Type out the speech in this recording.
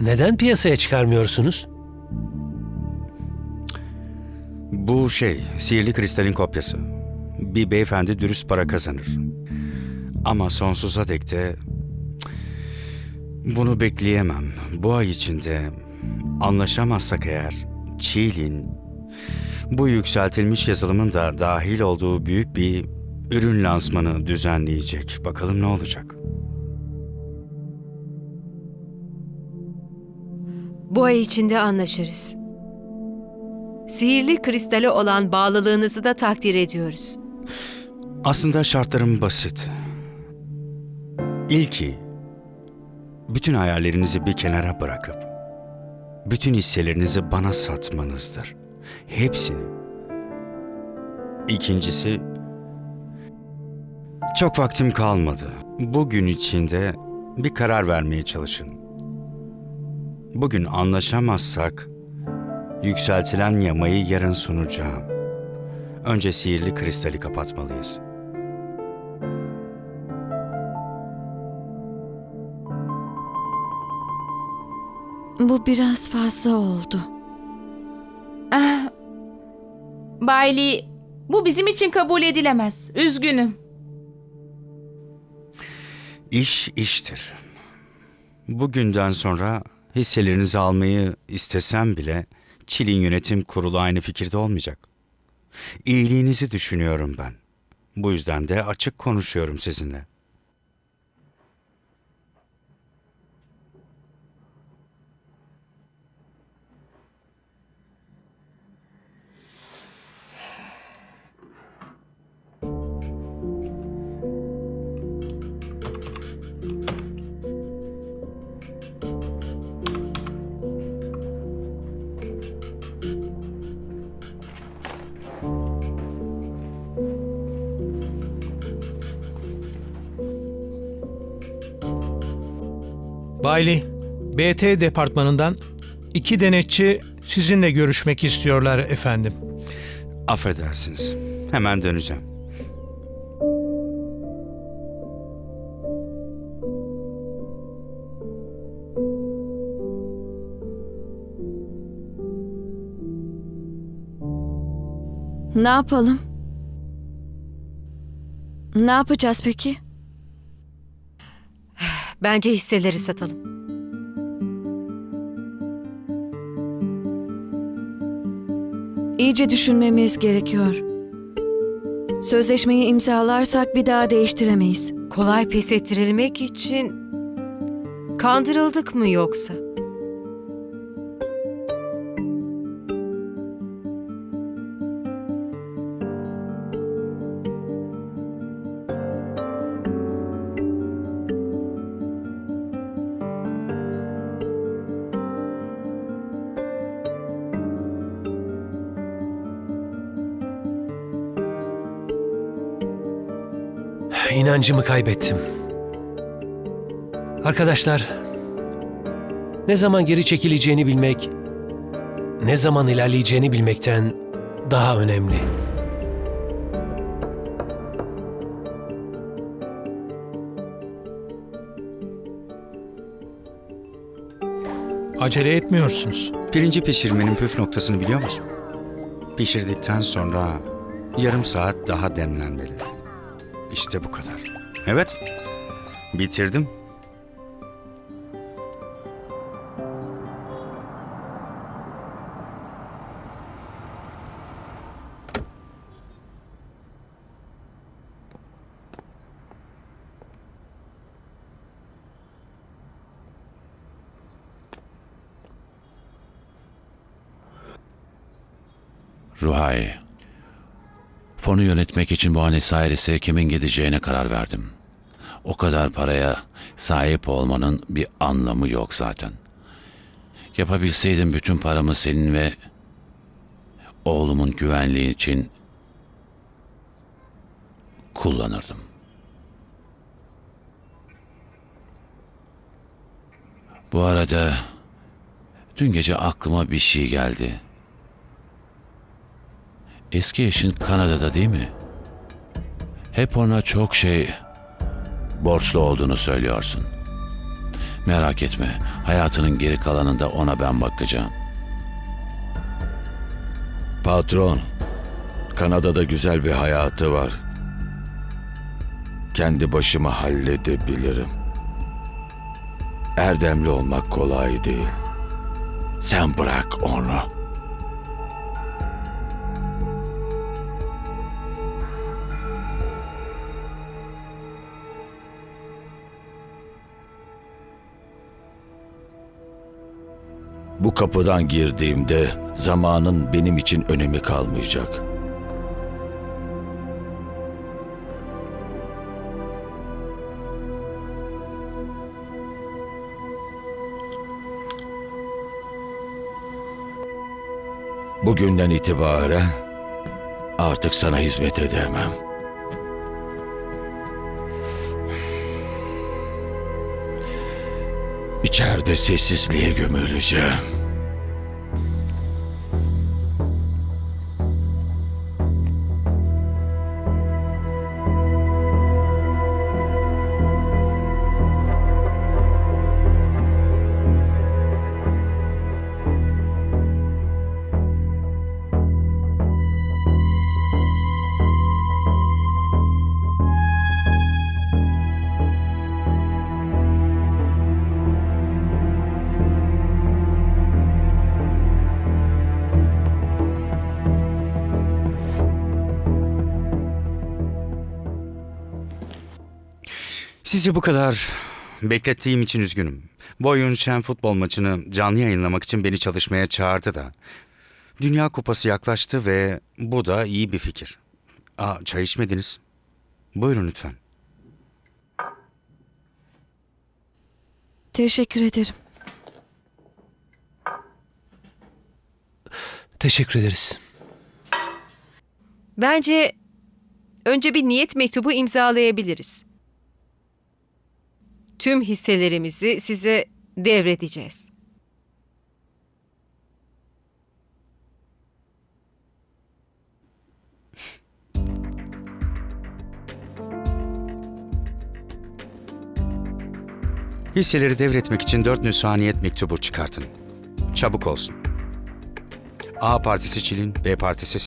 neden piyasaya çıkarmıyorsunuz? Bu şey, sihirli kristalin kopyası. Bir beyefendi dürüst para kazanır. Ama sonsuza dek de bunu bekleyemem. Bu ay içinde anlaşamazsak eğer Çiğlin bu yükseltilmiş yazılımın da dahil olduğu büyük bir ürün lansmanı düzenleyecek. Bakalım ne olacak? Bu ay içinde anlaşırız. Sihirli kristale olan bağlılığınızı da takdir ediyoruz. Aslında şartlarım basit. İlki, bütün hayallerinizi bir kenara bırakıp, bütün hisselerinizi bana satmanızdır. Hepsini. İkincisi, çok vaktim kalmadı. Bugün içinde bir karar vermeye çalışın. Bugün anlaşamazsak, yükseltilen yamayı yarın sunacağım. Önce sihirli kristali kapatmalıyız. Bu biraz fazla oldu. Ah, Bay Lee, bu bizim için kabul edilemez. Üzgünüm. İş iştir. Bugünden sonra hisselerinizi almayı istesem bile Çil'in yönetim kurulu aynı fikirde olmayacak. İyiliğinizi düşünüyorum ben. Bu yüzden de açık konuşuyorum sizinle. Bayli, BT departmanından iki denetçi sizinle görüşmek istiyorlar efendim. Affedersiniz. Hemen döneceğim. Ne yapalım? Ne yapacağız peki? Bence hisseleri satalım. İyice düşünmemiz gerekiyor. Sözleşmeyi imzalarsak bir daha değiştiremeyiz. Kolay pes ettirilmek için kandırıldık mı yoksa? İnancımı kaybettim. Arkadaşlar, ne zaman geri çekileceğini bilmek, ne zaman ilerleyeceğini bilmekten daha önemli. Acele etmiyorsunuz. Pirinci pişirmenin püf noktasını biliyor musun? Pişirdikten sonra yarım saat daha demlenmeli. İşte bu kadar. Evet, bitirdim. Ruhai. Fonu yönetmek için Buenos Aires'e kimin gideceğine karar verdim. O kadar paraya sahip olmanın bir anlamı yok zaten. Yapabilseydim bütün paramı senin ve oğlumun güvenliği için kullanırdım. Bu arada dün gece aklıma bir şey geldi. Eski eşin Kanada'da değil mi? Hep ona çok şey borçlu olduğunu söylüyorsun. Merak etme. Hayatının geri kalanında ona ben bakacağım. Patron, Kanada'da güzel bir hayatı var. Kendi başıma halledebilirim. Erdemli olmak kolay değil. Sen bırak onu. Bu kapıdan girdiğimde zamanın benim için önemi kalmayacak. Bugünden itibaren artık sana hizmet edemem. İçeride sessizliğe gömüleceğim. Sizi bu kadar beklettiğim için üzgünüm. Boyun Şen futbol maçını canlı yayınlamak için beni çalışmaya çağırdı da. Dünya Kupası yaklaştı ve bu da iyi bir fikir. Aa, çay içmediniz. Buyurun lütfen. Teşekkür ederim. Teşekkür ederiz. Bence önce bir niyet mektubu imzalayabiliriz. Tüm hisselerimizi size devredeceğiz. Hisseleri devretmek için dört nüshaniyet mektubu çıkartın. Çabuk olsun. A partisi Çil'in, B partisi